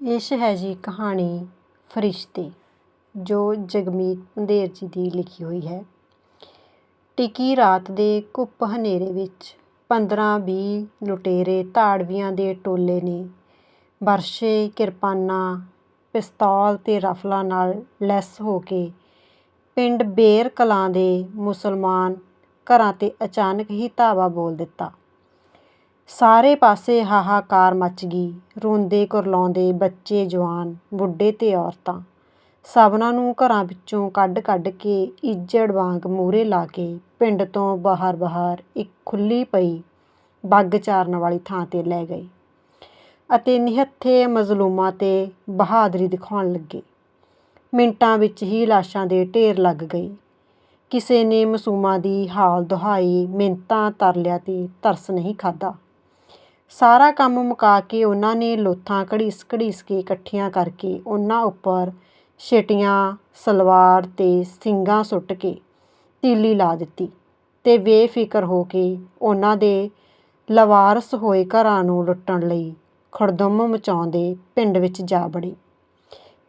ਪੇਸ਼ ਹੈ ਜੀ ਕਹਾਣੀ ਫਰਿਸ਼ਤੇ, ਜੋ ਜਗਮੀਤ ਪੰਧੇਰ ਜੀ ਦੀ ਲਿਖੀ ਹੋਈ ਹੈ। ਟਿਕੀ ਰਾਤ ਦੇ ਘੁੱਪ ਹਨੇਰੇ ਵਿੱਚ ਪੰਦਰਾਂ ਵੀਹ ਲੁਟੇਰੇ ਧਾੜਵੀਆਂ ਦੇ ਟੋਲੇ ਨੇ ਬਰਸ਼ੇ, ਕਿਰਪਾਨਾਂ, ਪਿਸਤੌਲ ਤੇ ਰਫਲਾਂ ਨਾਲ ਲੈਸ ਹੋ ਕੇ ਪਿੰਡ ਬੇਰ ਕਲਾਂ ਦੇ ਮੁਸਲਮਾਨ ਘਰਾਂ 'ਤੇ ਅਚਾਨਕ ਹੀ ਧਾਵਾ ਬੋਲ ਦਿੱਤਾ। ਸਾਰੇ ਪਾਸੇ ਹਾਹਾਕਾਰ ਮੱਚ ਗਈ। ਰੋਂਦੇ ਕੁਰਲਾਉਂਦੇ ਬੱਚੇ, ਜਵਾਨ, ਬੁੱਢੇ ਤੇ ਔਰਤਾਂ। ਸਭਨਾਂ ਨੂੰ ਘਰਾਂ ਵਿੱਚੋਂ ਕੱਢ ਕੱਢ ਕੇ ਇੱਜੜ ਵਾਂਗ ਮੂਹਰੇ ਲਾ ਕੇ ਪਿੰਡ ਤੋਂ ਬਾਹਰ ਬਾਹਰ ਇੱਕ ਖੁੱਲ੍ਹੀ ਪਈ ਬੱਗ ਚਾਰਨ ਵਾਲੀ ਥਾਂ 'ਤੇ ਲੈ ਗਏ ਅਤੇ ਨਿਹੱਥੇ ਮਜ਼ਲੂਮਾਂ 'ਤੇ ਬਹਾਦਰੀ ਦਿਖਾਉਣ ਲੱਗੇ। ਮਿੰਟਾਂ ਵਿੱਚ ਹੀ ਲਾਸ਼ਾਂ ਦੇ ਢੇਰ ਲੱਗ ਗਏ। ਕਿਸੇ ਨੇ ਮਾਸੂਮਾਂ ਦੀ ਹਾਲ ਦੁਹਾਈ ਮਿੰਨਤਾਂ ਤਰਲਿਆਂ 'ਤੇ ਤਰਸ ਨਹੀਂ ਖਾਧਾ। ਸਾਰਾ ਕੰਮ ਮੁਕਾ ਕੇ ਉਹਨਾਂ ਨੇ ਲੋਥਾਂ ਘੜੀਸ ਘੜੀਸ ਕੇ ਇਕੱਠੀਆਂ ਕਰਕੇ ਉਹਨਾਂ ਉੱਪਰ ਛਿਟੀਆਂ, ਸਲਵਾਰ ਤੇ ਸਿੰਗਾਂ ਸੁੱਟ ਕੇ ਤੀਲੀ ਲਾ ਦਿੱਤੀ ਤੇ ਬੇਫਿਕਰ ਹੋ ਕੇ ਉਹਨਾਂ ਦੇ ਲਵਾਰਸ ਹੋਏ ਘਰਾਂ ਨੂੰ ਲੁੱਟਣ ਲਈ ਖੜਦਮ ਮਚਾਉਂਦੇ ਪਿੰਡ ਵਿੱਚ ਜਾ ਬੜੇ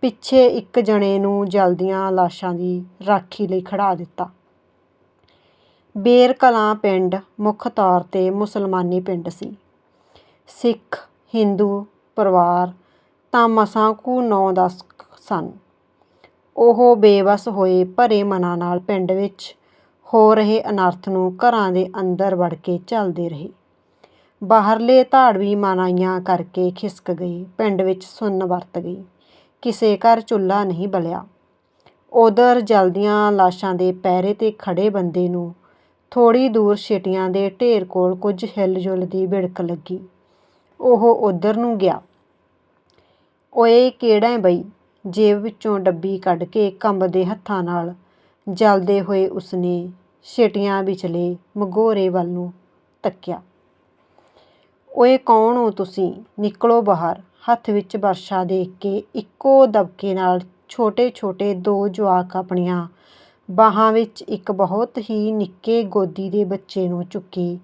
ਪਿੱਛੇ ਇੱਕ ਜਣੇ ਨੂੰ ਜਲਦੀਆਂ ਲਾਸ਼ਾਂ ਦੀ ਰਾਖੀ ਲਈ ਖੜਾ ਦਿੱਤਾ। ਬੇਰ ਕਲਾਂ ਪਿੰਡ ਮੁੱਖ ਤੌਰ ਤੇ ਮੁਸਲਮਾਨੀ ਪਿੰਡ ਸੀ। ਸਿੱਖ, ਹਿੰਦੂ ਪਰਿਵਾਰ ਤਾਂ ਮਸਾਂ ਕੁ ਨੌ ਦਸ ਸਨ। ਉਹ ਬੇਵਸ ਹੋਏ ਭਰੇ ਮਨਾਂ ਨਾਲ ਪਿੰਡ ਵਿੱਚ ਹੋ ਰਹੇ ਅਨਰਥ ਨੂੰ ਘਰਾਂ ਦੇ ਅੰਦਰ ਵੜ ਕੇ ਝੱਲਦੇ ਰਹੇ। ਬਾਹਰਲੇ ਧਾੜਵੀ ਮਾਨਾਈਆਂ ਕਰਕੇ ਖਿਸਕ ਗਈ, ਪਿੰਡ ਵਿੱਚ ਸੁੰਨ ਵਰਤ ਗਈ। ਕਿਸੇ ਘਰ ਚੁੱਲ੍ਹਾ ਨਹੀਂ ਬਲਿਆ। ਉਧਰ ਜਲਦੀਆਂ ਲਾਸ਼ਾਂ ਦੇ ਪੈਰੇ 'ਤੇ ਖੜੇ ਬੰਦੇ ਨੂੰ ਥੋੜ੍ਹੀ ਦੂਰ ਛਿਟੀਆਂ ਦੇ ਢੇਰ ਕੋਲ ਕੁਝ ਹਿੱਲ-ਜੁੱਲ ਦੀ ਬਿੜਕ ਲੱਗੀ। ਉਹ ਉਧਰ ਨੂੰ ਗਿਆ। ਓਏ, ਕਿਹੜਾ ਬਈ ਜੇਬ ਵਿੱਚੋਂ ਡੱਬੀ ਕੱਢ ਕੇ ਕੰਬਦੇ ਹੱਥਾਂ ਨਾਲ ਜਲਦੇ ਹੋਏ ਉਸਨੇ ਛਿਟੀਆਂ ਵਿਚਲੇ ਮਗੋਰੇ ਵੱਲ ਨੂੰ ਤੱਕਿਆ। ਓਏ, ਕੌਣ ਹੋ ਤੁਸੀਂ? ਨਿਕਲੋ ਬਾਹਰ ਹੱਥ ਵਿੱਚ ਵਰਸ਼ਾ ਦੇਖ ਕੇ ਇੱਕੋ ਦਬਕੇ ਨਾਲ ਛੋਟੇ ਛੋਟੇ ਦੋ ਜਵਾਕ ਆਪਣੀਆਂ ਬਾਹਾਂ ਵਿੱਚ ਇੱਕ ਬਹੁਤ ਹੀ ਨਿੱਕੇ ਗੋਦੀ ਦੇ ਬੱਚੇ ਨੂੰ ਚੁੱਕੀ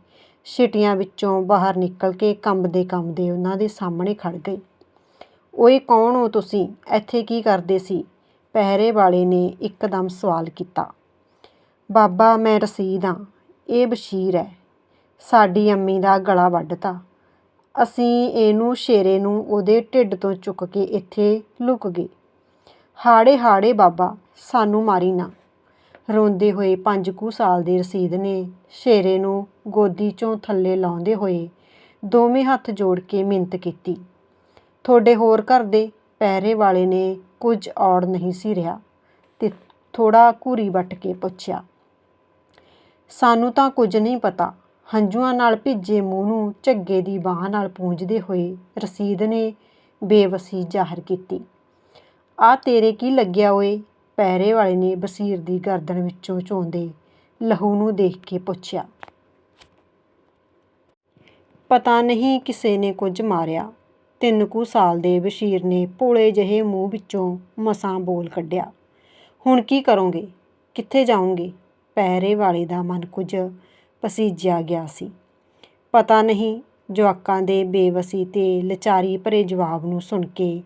ਛਿਟੀਆਂ ਵਿੱਚੋਂ ਬਾਹਰ ਨਿਕਲ ਕੇ ਕੰਬਦੇ ਕੰਬਦੇ ਉਹਨਾਂ ਦੇ ਸਾਹਮਣੇ ਖੜ੍ਹ ਗਏ ਓਏ, ਕੌਣ ਹੋ ਤੁਸੀਂ? ਇੱਥੇ ਕੀ ਕਰਦੇ ਸੀ? ਪਹਿਰੇ ਵਾਲੇ ਨੇ ਇੱਕਦਮ ਸਵਾਲ ਕੀਤਾ। ਬਾਬਾ, ਮੈਂ ਰਸੀਦ ਹਾਂ ਇਹ ਬਸ਼ੀਰ ਹੈ। ਸਾਡੀ ਅੰਮੀ ਦਾ ਗਲਾ ਵੱਢਤਾ। ਅਸੀਂ ਇਹਨੂੰ, ਸ਼ੇਰੇ ਨੂੰ ਉਹਦੇ ਢਿੱਡ ਤੋਂ ਚੁੱਕ ਕੇ ਇੱਥੇ ਲੁਕ ਗਏ। ਹਾੜੇ ਹਾੜੇ ਬਾਬਾ, ਸਾਨੂੰ ਮਾਰੀ ਨਾ। ਰੋਂਦੇ ਹੋਏ ਪੰਜ ਕੁ ਸਾਲ ਦੇ ਰਸੀਦ ਨੇ ਸ਼ੇਰੇ ਨੂੰ ਗੋਦੀ 'ਚੋਂ ਥੱਲੇ ਲਾਉਂਦੇ ਹੋਏ ਦੋਵੇਂ ਹੱਥ ਜੋੜ ਕੇ ਮਿੰਤ ਕੀਤੀ। ਤੁਹਾਡੇ ਹੋਰ ਘਰ ਦੇ ਪਹਿਰੇ ਵਾਲੇ ਨੇ ਕੁਝ ਔੜ ਨਹੀਂ ਸੀ ਰਿਹਾ ਤੇ ਥੋੜਾ ਘੂਰੀ ਵੱਟ ਕੇ ਪੁੱਛਿਆ। ਸਾਨੂੰ ਤਾਂ ਕੁਝ ਨਹੀਂ ਪਤਾ ਹੰਝੂਆਂ ਨਾਲ ਭਿੱਜੇ ਮੂੰਹ ਨੂੰ ਝੱਗੇ ਦੀ ਬਾਹ ਨਾਲ ਪੂੰਝਦੇ ਹੋਏ ਰਸੀਦ ਨੇ ਬੇਵਸੀ ਜ਼ਾਹਰ ਕੀਤੀ। ਆ ਤੇਰੇ ਕੀ ਲੱਗਿਆ ਓਏ? ਪਹਿਰੇ ਵਾਲੇ ਨੇ ਬਸੀਰ ਦੀ ਗਰਦਨ ਵਿੱਚੋਂ ਚੋਂਦੇ ਲਹੂ ਨੂੰ ਦੇਖ ਕੇ ਪੁੱਛਿਆ, ਪਤਾ ਨਹੀਂ ਕਿਸੇ ਨੇ ਕੁਝ ਮਾਰਿਆ ਤਿੰਨ ਕੁ ਸਾਲ ਦੇ ਬਸ਼ੀਰ ਨੇ ਭੋਲੇ ਜਿਹੇ ਮੂੰਹ ਵਿੱਚੋਂ ਮਸਾਂ ਬੋਲ ਕੱਢਿਆ, ਹੁਣ ਕੀ ਕਰੋਗੇ? ਕਿੱਥੇ ਜਾਓਗੇ ਪਹਿਰੇ ਵਾਲੇ ਦਾ ਮਨ ਕੁਝ ਪਸੀਜਿਆ ਗਿਆ ਸੀ। ਪਤਾ ਨਹੀਂ ਜਵਾਕਾਂ ਦੇ ਬੇਵਸੀ ਤੇ ਲਚਾਰੀ ਭਰੇ ਜਵਾਬ ਨੂੰ ਸੁਣ ਕੇ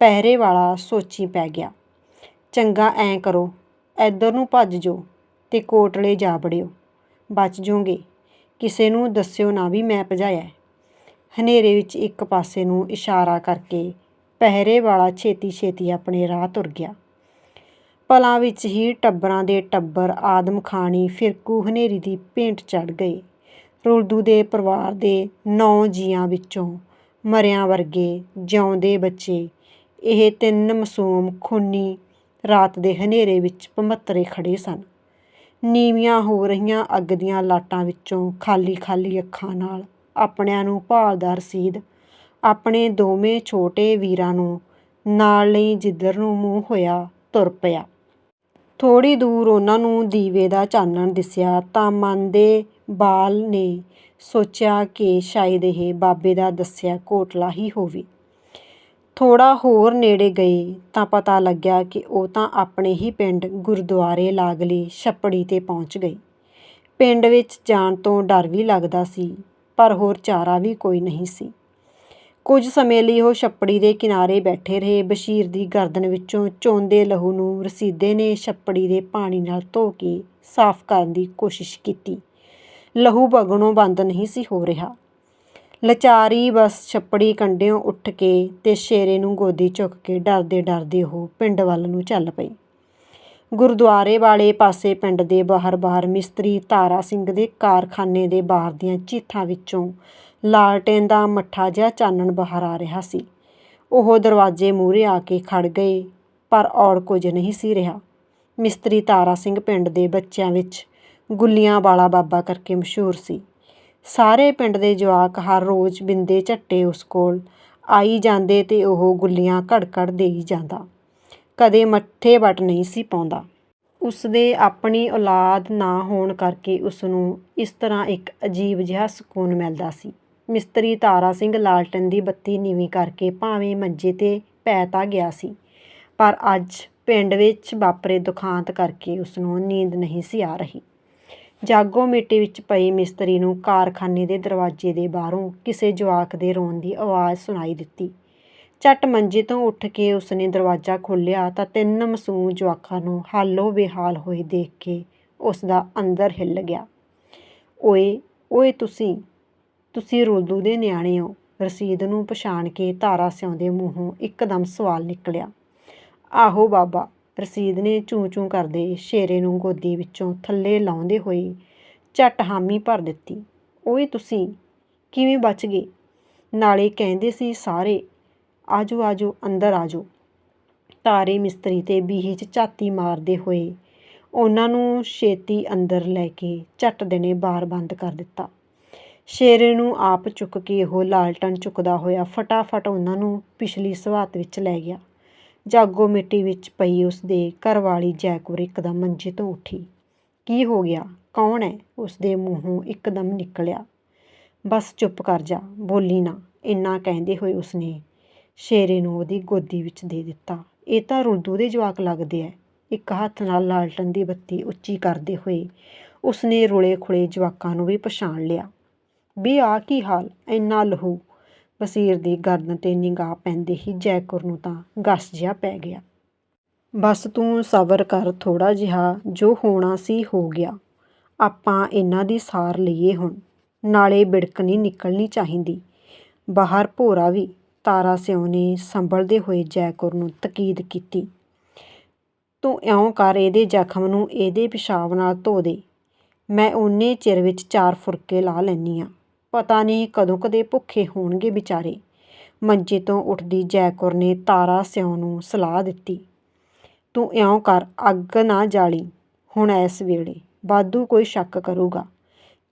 ਪਹਿਰੇ ਵਾਲਾ ਸੋਚੀ ਪੈ ਗਿਆ ਚੰਗਾ ਐਂ ਕਰੋ ਇੱਧਰ ਨੂੰ ਭੱਜ ਜੋ ਤੇ ਕੋਟਲੇ ਜਾ ਬੜਿਓ ਬਚ ਜੋਗੇ ਕਿਸੇ ਨੂੰ ਦੱਸਿਓ ਨਾ ਵੀ ਮੈਂ ਭਜਾਇਆ ਹਨੇਰੇ ਵਿੱਚ ਇੱਕ ਪਾਸੇ ਨੂੰ ਇਸ਼ਾਰਾ ਕਰਕੇ ਪਹਿਰੇ ਵਾਲਾ ਛੇਤੀ ਛੇਤੀ ਆਪਣੇ ਰਾਹ ਤੁਰ ਗਿਆ। ਪਲਾਂ ਵਿੱਚ ਹੀ ਟੱਬਰਾਂ ਦੇ ਟੱਬਰ ਆਦਮ ਖਾਣੀ ਫਿਰਕੂ ਹਨੇਰੀ ਦੀ ਭੇਂਟ ਚੜ ਗਏ। ਰੁਲਦੂ ਦੇ ਪਰਿਵਾਰ ਦੇ ਨੌ ਜੀਆਂ ਵਿੱਚੋਂ ਮਰਿਆਂ ਵਰਗੇ ਜਿਉਂਦੇ ਬੱਚੇ, ਇਹ ਤਿੰਨ ਮਾਸੂਮ ਖੂਨੀ ਰਾਤ ਦੇ ਹਨੇਰੇ ਵਿੱਚ ਭਮੱਤਰੇ ਖੜ੍ਹੇ ਸਨ। ਨੀਵੀਆਂ ਹੋ ਰਹੀਆਂ ਅੱਗ ਦੀਆਂ ਲਾਟਾਂ ਵਿੱਚੋਂ ਖਾਲੀ ਖਾਲੀ ਅੱਖਾਂ ਨਾਲ ਆਪਣਿਆਂ ਨੂੰ ਭਾਲਦਾ ਰਸੀਦ, ਆਪਣੇ ਦੋਵੇਂ ਛੋਟੇ ਵੀਰਾਂ ਨੂੰ ਨਾਲ ਲਈ ਜਿੱਧਰ ਨੂੰ ਮੂੰਹ ਹੋਇਆ, ਤੁਰ ਪਿਆ। ਥੋੜ੍ਹੀ ਦੂਰ ਉਹਨਾਂ ਨੂੰ ਦੀਵੇ ਦਾ ਚਾਨਣ ਦਿਸਿਆ ਤਾਂ ਮਨ ਦੇ ਬਾਲ ਨੇ ਸੋਚਿਆ ਕਿ ਸ਼ਾਇਦ ਇਹ ਬਾਬੇ ਦਾ ਦੱਸਿਆ ਘੋਟਲਾ ਹੀ ਹੋਵੇ। ਥੋੜ੍ਹਾ ਹੋਰ ਨੇੜੇ ਗਏ ਤਾਂ ਪਤਾ ਲੱਗਿਆ ਕਿ ਉਹ ਤਾਂ ਆਪਣੇ ਹੀ ਪਿੰਡ ਗੁਰਦੁਆਰੇ ਲਾਗਲੀ ਛੱਪੜੀ ਤੇ ਪਹੁੰਚ ਗਈ। ਪਿੰਡ ਵਿੱਚ ਜਾਣ ਤੋਂ ਡਰ ਵੀ ਲੱਗਦਾ ਸੀ, ਪਰ ਹੋਰ ਚਾਰਾ ਵੀ ਕੋਈ ਨਹੀਂ ਸੀ। ਕੁਝ ਸਮੇਂ ਲਈ ਉਹ ਛੱਪੜੀ ਦੇ ਕਿਨਾਰੇ ਬੈਠੇ ਰਹੇ। ਬਸ਼ੀਰ ਦੀ ਗਰਦਨ ਵਿੱਚੋਂ ਚੋਂਦੇ ਲਹੂ ਨੂੰ ਰਸੀਦੇ ਨੇ ਛੱਪੜੀ ਦੇ ਪਾਣੀ ਨਾਲ ਧੋ ਕੇ ਸਾਫ਼ ਕਰਨ ਦੀ ਕੋਸ਼ਿਸ਼ ਕੀਤੀ। ਲਹੂ ਵਗਣੋਂ ਬੰਦ ਨਹੀਂ ਸੀ ਹੋ ਰਿਹਾ। ਲਚਾਰੀ ਬਸ ਛੱਪੜੀ ਕੰਢਿਓਂ ਉੱਠ ਕੇ ਤੇ ਸ਼ੇਰੇ ਨੂੰ ਗੋਦੀ ਚੁੱਕ ਕੇ ਡਰਦੇ ਡਰਦੇ ਉਹ ਪਿੰਡ ਵੱਲ ਨੂੰ ਚੱਲ ਪਈ। ਗੁਰਦੁਆਰੇ ਵਾਲੇ ਪਾਸੇ ਪਿੰਡ ਦੇ ਬਾਹਰ-ਬਾਹਰ ਮਿਸਤਰੀ ਤਾਰਾ ਸਿੰਘ ਦੇ ਕਾਰਖਾਨੇ ਦੇ ਬਾਹਰ ਦੀਆਂ ਚੀਥਾਂ ਵਿੱਚੋਂ ਲਾਲਟੇਨ ਦਾ ਮੱਠਾ ਜਿਹਾ ਚਾਨਣ ਬਾਹਰ ਆ ਰਿਹਾ ਸੀ। ਉਹ ਦਰਵਾਜ਼ੇ ਮੂਹਰੇ ਆ ਕੇ ਖੜ ਗਏ, ਪਰ ਔੜ ਕੁਝ ਨਹੀਂ ਸੀ ਰਿਹਾ। ਮਿਸਤਰੀ ਤਾਰਾ ਸਿੰਘ ਪਿੰਡ ਦੇ ਬੱਚਿਆਂ ਵਿੱਚ ਗੁੱਲੀਆਂ ਵਾਲਾ ਬਾਬਾ ਕਰਕੇ ਮਸ਼ਹੂਰ ਸੀ। ਸਾਰੇ ਪਿੰਡ ਦੇ ਜਵਾਕ ਹਰ ਰੋਜ਼ ਬਿੰਦੇ ਝੱਟੇ ਉਸ ਕੋਲ। ਆਈ ਜਾਂਦੇ ਤੇ ਉਹ ਗੁੱਲੀਆਂ ਘੜ-ਘੜ ਦੇਈ ਜਾਂਦਾ। ਕਦੇ ਮੱਥੇ ਵੱਟ ਨਹੀਂ ਸੀ ਪਾਉਂਦਾ। ਉਸਦੇ ਆਪਣੀ ਔਲਾਦ ਨਾ ਹੋਣ ਕਰਕੇ ਉਸਨੂੰ ਇਸ ਤਰ੍ਹਾਂ ਇੱਕ ਅਜੀਬ ਜਿਹਾ ਸਕੂਨ ਮਿਲਦਾ ਸੀ। ਮਿਸਤਰੀ ਤਾਰਾ ਸਿੰਘ ਲਾਲਟਨ ਦੀ ਬੱਤੀ ਨੀਵੀਂ ਕਰਕੇ ਭਾਵੇਂ ਮੰਜੇ ਤੇ ਪੈ ਤਾਂ ਗਿਆ ਸੀ, ਪਰ ਅੱਜ ਪਿੰਡ ਵਿੱਚ ਵਾਪਰੇ ਦੁਖਾਂਤ ਕਰਕੇ ਉਸਨੂੰ ਨੀਂਦ ਨਹੀਂ ਸੀ ਆ ਰਹੀ। ਜਾਗੋ ਮਿੱਟੀ ਵਿੱਚ ਪਈ ਮਿਸਤਰੀ ਨੂੰ ਕਾਰਖਾਨੇ ਦੇ ਦਰਵਾਜ਼ੇ ਦੇ ਬਾਹਰੋਂ ਕਿਸੇ ਜਵਾਕ ਦੇ ਰੋਣ ਦੀ ਆਵਾਜ਼ ਸੁਣਾਈ ਦਿੱਤੀ। ਝੱਟ ਮੰਜੇ ਤੋਂ ਉੱਠ ਕੇ ਉਸਨੇ ਦਰਵਾਜ਼ਾ ਖੋਲ੍ਹਿਆ ਤਾਂ ਤਿੰਨ ਮਾਸੂਮ ਜਵਾਕਾਂ ਨੂੰ ਹਾਲੋ ਬੇਹਾਲ ਹੋਏ ਦੇਖ ਕੇ ਉਸਦਾ ਅੰਦਰ ਹਿੱਲ ਗਿਆ। ਓਏ ਓਏ ਤੁਸੀਂ ਤੁਸੀਂ ਰੁਲਦੂ ਦੇ ਨਿਆਣੇ ਹੋ। ਰਸੀਦ ਨੂੰ ਪਛਾਣ ਕੇ ਤਾਰਾ ਸਿਉਂਦੇ ਮੂੰਹੋਂ ਇਕਦਮ ਸਵਾਲ ਨਿਕਲਿਆ। ਆਹੋ ਬਾਬਾ ਰਸੀਦ ਨੇ ਚੂੰ ਚੂੰ ਕਰਦੇ ਸ਼ੇਰੇ ਨੂੰ ਗੋਦੀ ਵਿੱਚੋਂ ਥੱਲੇ ਲਾਉਂਦੇ ਹੋਏ ਝੱਟ ਹਾਮੀ ਭਰ ਦਿੱਤੀ। ਓਏ ਤੁਸੀਂ, ਕਿਵੇਂ ਬਚ ਗਏ? ਨਾਲੇ ਕਹਿੰਦੇ ਸੀ, ਸਾਰੇ, ਆਜੋ ਆਜੋ, ਅੰਦਰ ਆਜੋ। ਤਾਰੇ ਮਿਸਤਰੀ ਤੇ ਬੀਹੀ 'ਚ ਝਾਤੀ ਮਾਰਦੇ ਹੋਏ ਉਹਨਾਂ ਨੂੰ ਛੇਤੀ ਅੰਦਰ ਲੈ ਕੇ ਝੱਟ ਦੇਣੇ ਬਾਰ ਬੰਦ ਕਰ ਦਿੱਤਾ। ਸ਼ੇਰੇ ਨੂੰ ਆਪ ਚੁੱਕ ਕੇ ਉਹ ਲਾਲਟਨ ਚੁੱਕਦਾ ਹੋਇਆ ਫਟਾਫਟ ਉਹਨਾਂ ਨੂੰ ਪਿਛਲੀ ਸਵਾਤ ਵਿੱਚ ਲੈ ਗਿਆ। ਜਾਗੋ ਮਿੱਟੀ ਵਿੱਚ ਪਈ ਉਸ ਦੇ ਘਰਵਾਲੀ ਜੈਕੁਰ ਇੱਕਦਮ ਮੰਜੇ ਤੋਂ ਉੱਠੀ। ਕੀ ਹੋ ਗਿਆ? ਕੌਣ ਹੈ? ਉਸ ਦੇ ਮੂੰਹੋਂ ਇੱਕਦਮ ਨਿਕਲਿਆ। ਬਸ ਚੁੱਪ ਕਰ ਜਾ, ਬੋਲੀ ਨਾ। ਇੰਨਾ ਕਹਿੰਦੇ ਹੋਏ ਉਸਨੇ ਸ਼ੇਰੇ ਨੂੰ ਉਹਦੀ ਗੋਦੀ ਵਿੱਚ ਦੇ ਦਿੱਤਾ। ਇਹ ਤਾਂ ਰੁਲਦੂ ਦੇ ਜਵਾਕ ਲੱਗਦੇ ਐ। ਇੱਕ ਹੱਥ ਨਾਲ ਲਾਲਟਨ ਦੀ ਬੱਤੀ ਉੱਚੀ ਕਰਦੇ ਹੋਏ ਉਸਨੇ ਰੁਲੇ ਖੁਲੇ ਜਵਾਕਾਂ ਨੂੰ ਵੀ ਪਛਾਣ ਲਿਆ। ਵੀ ਆ ਕੀ ਹਾਲ? ਇੰਨਾ ਲਹੂ ਬਸੀਰ ਦੀ ਗਰਦਨ ਤੇ ਨਿਗਾਹ ਪੈਂਦੇ ਹੀ ਜੈਕੁਰ ਨੂੰ ਤਾਂ ਗਸ ਜਿਹਾ ਪੈ ਗਿਆ। ਬਸ ਤੂੰ ਸਬਰ ਕਰ ਥੋੜਾ ਜਿਹਾ, ਜੋ ਹੋਣਾ ਸੀ ਹੋ ਗਿਆ। ਆਪਾਂ ਇਹਨਾਂ ਦੀ ਸਾਰ ਲਈਏ ਹੁਣ। ਨਾਲੇ ਬਿੜਕ ਨਹੀਂ ਨਿਕਲਣੀ ਚਾਹੀਦੀ। ਬਾਹਰ ਭੋਰਾ ਵੀ ਤਾਰਾ ਸਿਉ ਨੇ ਸੰਭਲਦੇ ਹੋਏ ਜੈਕੁਰ ਨੂੰ ਤਕੀਦ ਕੀਤੀ। ਤੂੰ ਇਉਂ ਕਰ, ਇਹਦੇ ਜ਼ਖਮ ਨੂੰ ਇਹਦੇ ਪਿਸ਼ਾਬ ਨਾਲ ਧੋ ਦੇ। ਮੈਂ ਓਨੇ ਚਿਰ ਵਿੱਚ ਚਾਰ ਫੁਰਕੇ ਲਾ ਲੈਨੀ ਆ। ਪਤਾ ਨਹੀਂ ਕਦੋਂ ਕਦੇ ਭੁੱਖੇ ਹੋਣਗੇ ਵਿਚਾਰੇ। ਮੰਜੇ ਤੋਂ ਉੱਠਦੀ ਜੈਕੁਰ ਨੇ ਤਾਰਾ ਸਿਉ ਨੂੰ ਸਲਾਹ ਦਿੱਤੀ, ਤੂੰ ਇਉਂ ਕਰ, ਅੱਗ ਨਾ ਜਾਲੀ, ਹੁਣ ਇਸ ਵੇਲੇ ਬਾਦੂ ਕੋਈ ਸ਼ੱਕ ਕਰੂਗਾ।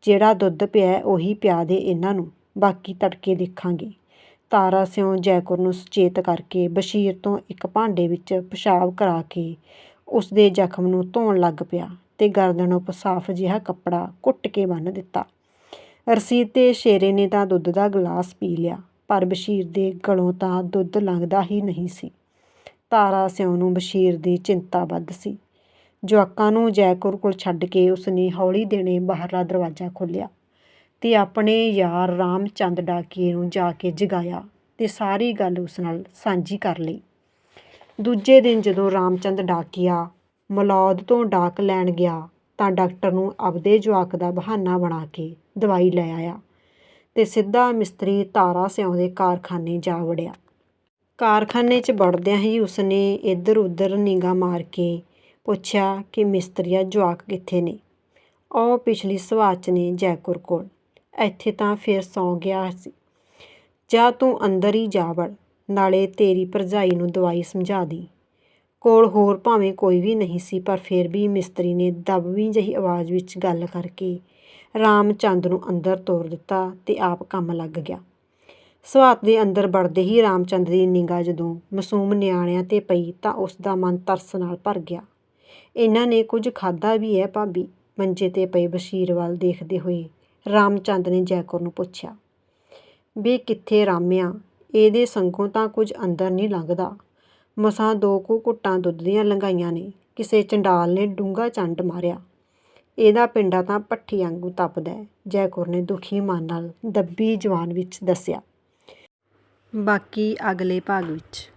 ਜਿਹੜਾ ਦੁੱਧ ਪਿਆ ਉਹੀ ਪਿਆ ਦੇ ਇਹਨਾਂ ਨੂੰ, ਬਾਕੀ ਤੜਕੇ ਦੇਖਾਂਗੇ। ਤਾਰਾ ਸਿਉ ਜੈਕੁਰ ਨੂੰ ਸੁਚੇਤ ਕਰਕੇ ਬਸ਼ੀਰ ਤੋਂ ਇੱਕ ਭਾਂਡੇ ਵਿੱਚ ਪਿਸ਼ਾਬ ਕਰਾ ਕੇ ਉਸ ਦੇ ਜ਼ਖਮ ਨੂੰ ਧੋਣ ਲੱਗ ਪਿਆ ਤੇ ਗਰਦਨ ਉੱਪਰ ਸਾਫ਼ ਜਿਹਾ ਕੱਪੜਾ ਕੁੱਟ ਕੇ ਬੰਨ੍ਹ ਦਿੱਤਾ। ਰਸੀਦ ਤੇ ਸ਼ੇਰੇ ਨੇ ਤਾਂ ਦੁੱਧ ਦਾ ਗਲਾਸ ਪੀ ਲਿਆ, ਪਰ ਬਸ਼ੀਰ ਦੇ ਗਲੋਂ ਤਾਂ ਦੁੱਧ ਲੰਘਦਾ ਹੀ ਨਹੀਂ ਸੀ। ਤਾਰਾ ਸਿਉ ਨੂੰ ਬਸ਼ੀਰ ਦੀ ਚਿੰਤਾ ਵੱਧ ਸੀ। ਜਵਾਕਾਂ ਨੂੰ ਜੈਕੁਰ ਕੋਲ ਛੱਡ ਕੇ ਉਸਨੇ ਹੌਲੀ ਦੇਣੇ ਬਾਹਰਲਾ ਦਰਵਾਜ਼ਾ ਖੋਲ੍ਹਿਆ ਤੇ ਆਪਣੇ ਯਾਰ ਰਾਮਚੰਦ ਡਾਕੀਏ ਨੂੰ ਜਾ ਕੇ ਜਗਾਇਆ ਤੇ ਸਾਰੀ ਗੱਲ ਉਸ ਨਾਲ ਸਾਂਝੀ ਕਰ ਲਈ। ਦੂਜੇ ਦਿਨ ਜਦੋਂ ਰਾਮਚੰਦ ਡਾਕੀਆ ਮਲੌਦ ਤੋਂ ਡਾਕ ਲੈਣ ਗਿਆ ਤਾਂ ਡਾਕਟਰ ਨੂੰ ਆਪਦੇ ਜਵਾਕ ਦਾ ਬਹਾਨਾ ਬਣਾ ਕੇ ਦਵਾਈ ਲੈ ਆਇਆ ਤੇ ਸਿੱਧਾ ਮਿਸਤਰੀ ਤਾਰਾ ਸਿਉਂਦੇ ਕਾਰਖਾਨੇ ਜਾ ਵੜਿਆ। ਕਾਰਖਾਨੇ 'ਚ ਵੜਦਿਆਂ ਹੀ ਉਸਨੇ ਇੱਧਰ ਉੱਧਰ ਨਿਗਾਹ ਮਾਰ ਕੇ ਪੁੱਛਿਆ ਕਿ ਮਿਸਤਰੀਆ, ਜਵਾਕ ਕਿੱਥੇ ਨੇ? ਉਹ ਪਿਛਲੀ ਸਵਾਚ ਨੇ ਜੈਕੁਰ ਕੋਲ। ਇੱਥੇ ਤਾਂ ਫਿਰ ਸੌਂ ਗਿਆ ਸੀ। ਜਾ ਤੂੰ ਅੰਦਰ ਹੀ ਜਾ ਵੜ, ਨਾਲੇ ਤੇਰੀ ਭਰਜਾਈ ਨੂੰ ਦਵਾਈ ਸਮਝਾ ਦੀ। ਕੋਲ ਹੋਰ ਭਾਵੇਂ ਕੋਈ ਵੀ ਨਹੀਂ ਸੀ, ਪਰ ਫਿਰ ਵੀ ਮਿਸਤਰੀ ਨੇ ਦਬਵੀਂ ਜਿਹੀ ਆਵਾਜ਼ ਵਿੱਚ ਗੱਲ ਕਰਕੇ ਰਾਮਚੰਦ ਨੂੰ ਅੰਦਰ ਤੋਰ ਦਿੱਤਾ ਤੇ ਆਪ ਕੰਮ ਲੱਗ ਗਿਆ। ਸਵਾਤ ਦੇ ਅੰਦਰ ਵੜਦੇ ਹੀ ਰਾਮਚੰਦ ਦੀ ਨਿਗਾਹ ਜਦੋਂ ਮਾਸੂਮ ਨਿਆਣਿਆਂ ਤੇ ਪਈ ਤਾਂ ਉਸ ਦਾ ਮਨ ਤਰਸ ਨਾਲ ਭਰ ਗਿਆ। ਇਹਨਾਂ ਨੇ ਕੁਝ ਖਾਦਾ ਵੀ ਹੈ ਭਾਬੀ? ਮੰਜੇ ਤੇ ਪਏ ਬਸ਼ੀਰ ਵੱਲ ਦੇਖਦੇ ਹੋਏ ਰਾਮਚੰਦ ਨੇ ਜੈਕੁਰ ਨੂੰ ਪੁੱਛਿਆ ਵੀ ਕਿੱਥੇ ਰਾਮਿਆ? ਇਹਦੇ ਸੰਗੋਂ ਤਾਂ ਕੁਝ ਅੰਦਰ ਨਹੀਂ ਲੰਘਦਾ। ਮਸਾਂ ਦੋ ਕੁ ਘੁੱਟਾਂ ਦੁੱਧ ਦੀਆਂ ਲੰਘਾਈਆਂ ਨੇ। ਕਿਸੇ ਚੰਡਾਲ ਨੇ ਡੂੰਘਾ ਚੰਡ ਮਾਰਿਆ। ਇਹਦਾ ਪਿੰਡਾ ਤਾਂ ਭੱਠੀ ਵਾਂਗੂ ਤਪਦਾ ਹੈ, ਜੈਕੁਰ ਨੇ ਦੁਖੀ ਮਨ ਨਾਲ ਦੱਬੀ ਜਵਾਨ ਵਿੱਚ ਦੱਸਿਆ। ਬਾਕੀ ਅਗਲੇ ਭਾਗ ਵਿੱਚ।